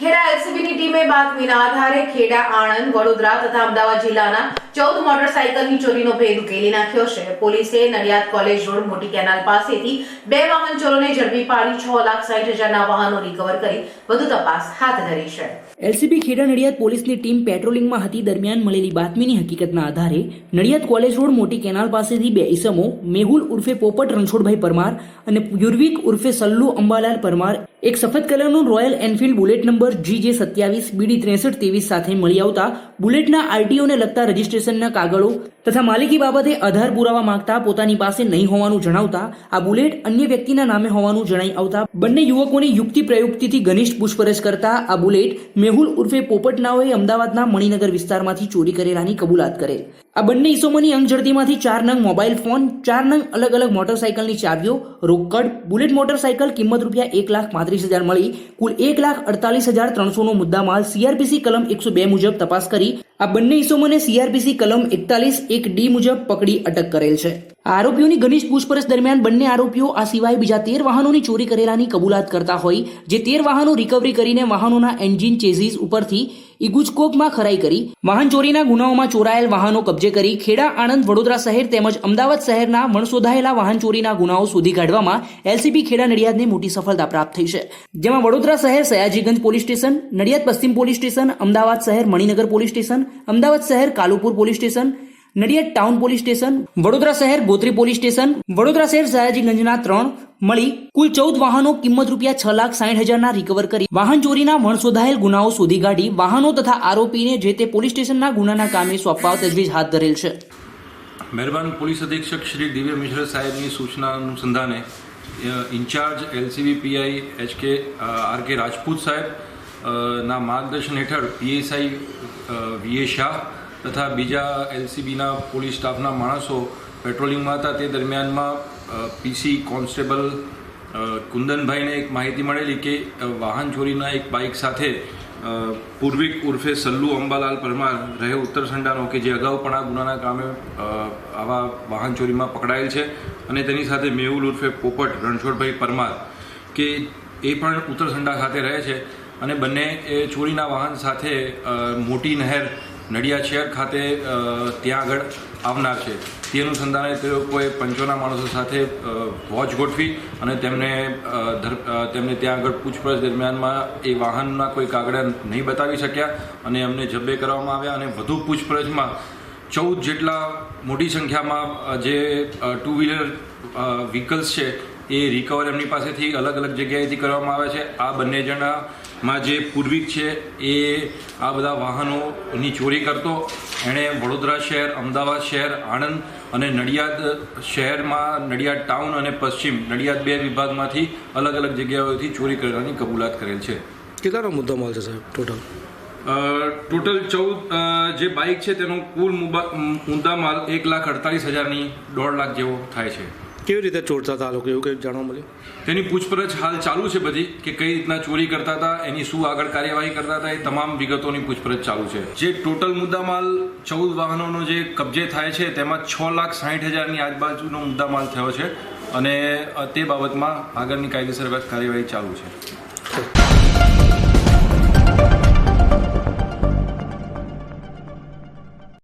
ખેડા એલસીબીની ટીમે બાતમીના આધારે ખેડા આણંદ વડોદરા તથા અમદાવાદ જિલ્લાના ચૌદ મોટરસાયકલની ચોરીનો ભેદ ઉકેલી નાખ્યો. છે પોલીસે નડિયાદ કોલેજ રોડ મોટી કેનાલ પાસેથી બે વાહન ચોરોને ઝડપી પાડી છ લાખ સાઠ હજારના વાહનો રિકવર કરી વધુ તપાસ હાથ ધરી છે. એલસીબી ખેડા નડિયાદ પોલીસની ટીમ પેટ્રોલિંગમાં હતી દરમિયાન મળેલી બાતમીની હકીકતના આધારે નડિયાદ કોલેજ રોડ મોટી કેનાલ પાસેથી બે ઈસમો, મેહુલ ઉર્ફે પોપટ રણછોડભાઈ પરમાર અને યુર્વિક ઉર્ફે સલ્લુ અંબાલાલ પરમાર, એક સફેદ કલરનું Royal Enfield Bullet number G J સત્યાવીસ, બીડી ત્રેસઠ, ત્રેવીસ સાથે મળી આવતા બુલેટના આરટીઓને લગતા રજીસ્ટ્રેશનના કાગળો તથા માલિકી બાબતે આધાર પુરાવા માંગતા પોતાની પાસે નહીં હોવાનું જણાવતા આ બુલેટ અન્ય વ્યક્તિના નામે હોવાનું જણાઈ આવતા બંને યુવકોની યુક્તિ પ્રયુક્તિથી ઘનિષ્ઠ પૂછપરછ કરતા આ બુલેટ મેહુલ ઉર્ફે પોપટનાઓએ અમદાવાદના મણિનગર વિસ્તારમાંથી ચોરી કરેલાની કબૂલાત કરેલ. આ બંને ઈસમોની અંગઝડતીમાંથી ચાર નંગ મોબાઈલ ફોન, ચાર નંગ અલગ અલગ મોટરસાયકલની ચાવીઓ, રોકડ, બુલેટ મોટરસાયકલ કિંમત રૂપિયા એક લાખ પાંત્રીસ હજાર મળી. કુલ એક લાખ અડતાલીસ હજાર ત્રણસોનો મુદ્દામાલ સીઆરપીસી કલમ એકસો બે મુજબ તપાસ કરી. આ બંને ઈસમોને સીઆરપીસી કલમ એકતાલીસ એક ડી મુજબ પકડી અટક કરેલ છે. આરોપીઓની ઘનિષ્ઠ પૂછપરછ દરમિયાન બંને આરોપીઓ આ સિવાય બીજા તેર વાહનોની ચોરી કરેલાની કબૂલાત કરતા હોય, જે તેર વાહનો રિકવરી કરીને વાહનોના એન્જિન ચેઝીસ ઉપરથી ઇગુજકોપમાં ખરાઈ કરી, વાહન ચોરીના ગુનાઓમાં ચોરાયેલ વાહનો કબજે કરી ખેડા, આણંદ, વડોદરા શહેર તેમજ અમદાવાદ શહેરના વણશોધાયેલા વાહન ચોરીના ગુનાઓ શોધી કાઢવામાં એલસીબી ખેડા નડિયાદને મોટી સફળતા પ્રાપ્ત થઈ છે. જેમાં વડોદરા શહેર સયાજીગંજ પોલીસ સ્ટેશન, નડિયાદ પશ્ચિમ પોલીસ સ્ટેશન, અમદાવાદ શહેર મણિનગર પોલીસ સ્ટેશન, અમદાવાદ શહેર Kalupur police station Nadiad town police station, Vadodara શહેર ગોત્રી પોલીસ સ્ટેશન, વડોદરા શહેર સયાજીગંજના ત્રણ મળી કુલ ચૌદ વાહનો કિંમત રૂપિયા છ લાખ સાઠ હજારના રિકવર કરી. વાહન ચોરીના વણશોધાયેલ ગુનાઓ શોધી કાઢી. વાહનો તથા આરોપીને જે તે પોલીસ સ્ટેશનના ગુનાના કામે સોંપવા તજવીજ હાથ ધરેલ છે. મહેરબાન પોલીસ અધિક્ષક શ્રી દિવ્ય મિશ્ર સાહેબની સૂચના અનુસંધાને incharge LCB PI H K R K Rajput સાહેબ ના માર્ગદર્શન હેઠળ પીએસઆઈ વીએ શાહ તથા બીજા એલસીબીના પોલીસ સ્ટાફના માણસો પેટ્રોલિંગમાં હતા. તે દરમિયાનમાં પીસી કોન્સ્ટેબલ કુંદનભાઈને એક માહિતી મળેલી કે વાહન ચોરીના એક બાઇક સાથે પૂર્વિક ઉર્ફે સલ્લુ અંબાલાલ પરમાર રહે ઉત્તર સંડાનો કે જે અગાઉ પણ આ ગુનાના કામે આવા વાહન ચોરીમાં પકડાયેલ છે અને તેની સાથે મેહુલ ઉર્ફે પોપટ રણછોડભાઈ પરમાર કે એ પણ ઉત્તર સંડા ખાતે રહે છે. અને બંને એ ચોરીના વાહન સાથે મોટી નહેર નડિયાદ શહેર ખાતે ત્યાં આગળ આવનાર છે. તે અનુસંધાને તે લોકોએ પંચોના માણસો સાથે વોચ ગોઠવી અને તેમને તેમને ત્યાં આગળ પૂછપરછ દરમિયાનમાં એ વાહનના કોઈ કાગડા નહીં બતાવી શક્યા અને એમને જબ્બે કરવામાં આવ્યા અને વધુ પૂછપરછમાં ચૌદ જેટલા મોટી સંખ્યામાં જે ટુ વ્હીલર વ્હીકલ્સ છે, એ રિકવર એમની પાસેથી અલગ અલગ જગ્યાએથી કરવામાં આવે છે. આ બંને જણામાં જે પૂર્વિક છે એ આ બધા વાહનોની ચોરી કરતો એણે વડોદરા શહેર અમદાવાદ શહેર આણંદ અને નડિયાદ શહેરમાં નડિયાદ ટાઉન અને પશ્ચિમ નડિયાદ બે વિભાગમાંથી અલગ અલગ જગ્યાઓથી ચોરી કરવાની કબૂલાત કરેલ છે. કેટલાનો મુદ્દો માલ છે સાહેબ ટોટલ ટોટલ ચૌદ જે બાઇક છે તેનો કુલ મુબા- મુદ્દામાલ એક લાખ અડતાલીસ હજારની દોઢ લાખ જેવો થાય છે. કેવી રીતે ચોરતા હતા લોકો? એવું કંઈ જાણવા મળ્યું? તેની પૂછપરછ હાલ ચાલુ છે બધી કે કઈ રીતના ચોરી કરતા હતા એની શું આગળ કાર્યવાહી કરતા હતા એ તમામ વિગતોની પૂછપરછ ચાલુ છે. જે ટોટલ મુદ્દામાલ ચૌદ વાહનોનો જે કબજે થાય છે તેમાં છ લાખ સાઠ હજારની આજુબાજુનો મુદ્દામાલ થયો છે અને તે બાબતમાં આગળની કાયદેસર કાર્યવાહી ચાલુ છે.